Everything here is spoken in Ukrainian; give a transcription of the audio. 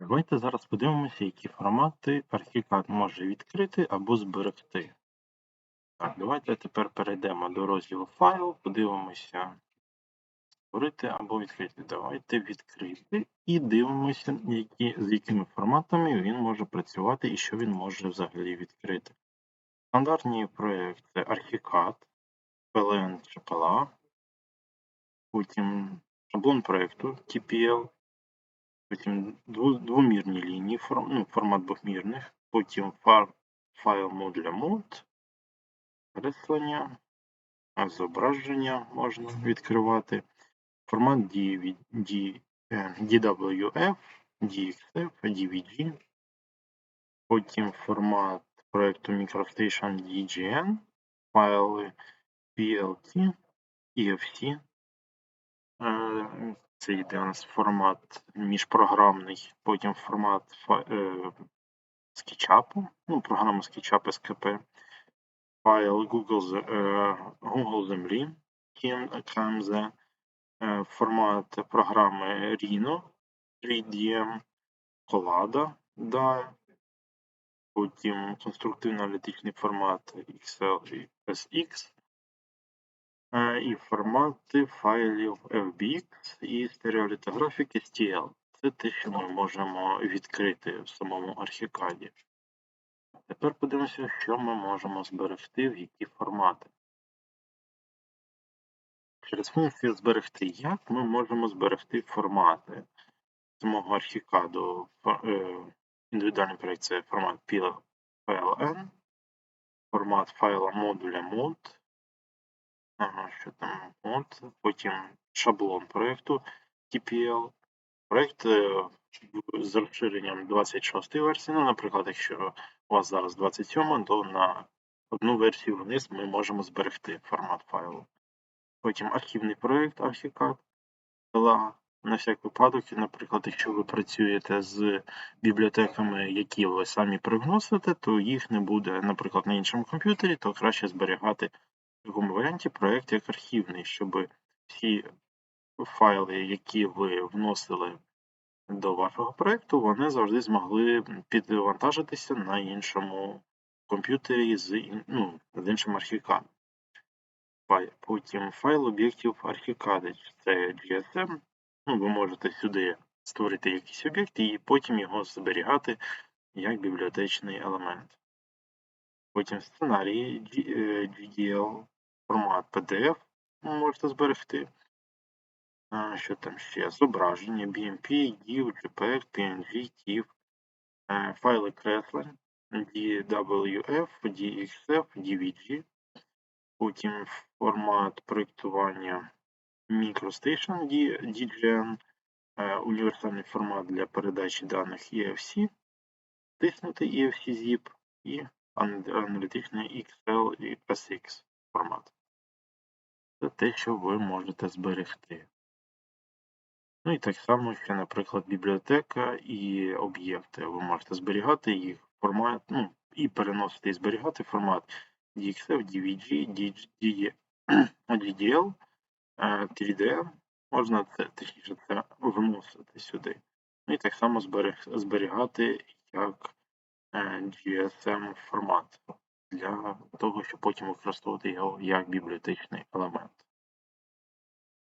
Давайте зараз подивимося, які формати архікад може відкрити або зберегти. Так, давайте тепер перейдемо до розділу файл, подивимося, створити або відкрити. Давайте відкрити і дивимося, які, з якими форматами він може працювати і що він може взагалі відкрити. Стандартні проєкти архікад, PLN CPLA, потім шаблон проєкту TPL, потім двомірні лінії, форм, ну, формат двохмірних, потім фар, файл модуля мод, креслення, зображення можна відкривати, формат е, DWF, DXF, DVG, потім формат проєкту MicroStation DGN, файли PLT, EFC, Це йде у нас формат міжпрограмний, потім формат е, скетчапу, ну, програма SketchUp SKP, файл Google, е, Google Землі, KMZ, е, формат програми Rhino, 3DM, Collada, DAE, потім конструктивно-аналітичний формат Excel і SX, і формати файлів FBX і стереолітографік STL. Це те, що ми можемо відкрити в самому архікаді. Тепер подивимося, що ми можемо зберегти, в які формати. Через функцію зберегти як ми можемо зберегти формати самого архікаду. Е, Індивідуальний проєкт це формат PLN, формат файла модуля mod, що там от, потім шаблон проєкту TPL. Проєкт е, з розширенням 26 версії. Ну, наприклад, якщо у вас зараз 27, то на одну версію вниз ми можемо зберегти формат файлу. Потім архівний проєкт Archicad. На всяк випадок, наприклад, якщо ви працюєте з бібліотеками, які ви самі привносите, то їх не буде, наприклад, на іншому комп'ютері, то краще зберігати в такому варіанті проєкт як архівний, щоб всі файли, які ви вносили до вашого проєкту, вони завжди змогли підвантажитися на іншому комп'ютері з, ну, з іншим архікадом. Потім файл об'єктів архікади, це GSM. Ну, ви можете сюди створити якийсь об'єкт і потім його зберігати як бібліотечний елемент. Потім сценарії е, GDL, формат PDF можете зберегти. Що там ще? Зображення, BMP, GIF, JPEG, PNG, TIFF, е, файли креслень, DWF, DXF, DVG, потім формат проєктування MicroStation DGN, е, універсальний формат для передачі даних EFC, тиснути EFC zip і аналітичний XL і SX формат. Це те, що ви можете зберегти. Ну і так само, що, наприклад, бібліотека і об'єкти. Ви можете зберігати їх формат, ну, і переносити і зберігати формат DXF, DVG, DDL, 3DM. Можна це, точніше, це вносити сюди. Ну і так само зберігати як е, GSM формат для того, щоб потім використовувати його як бібліотечний елемент.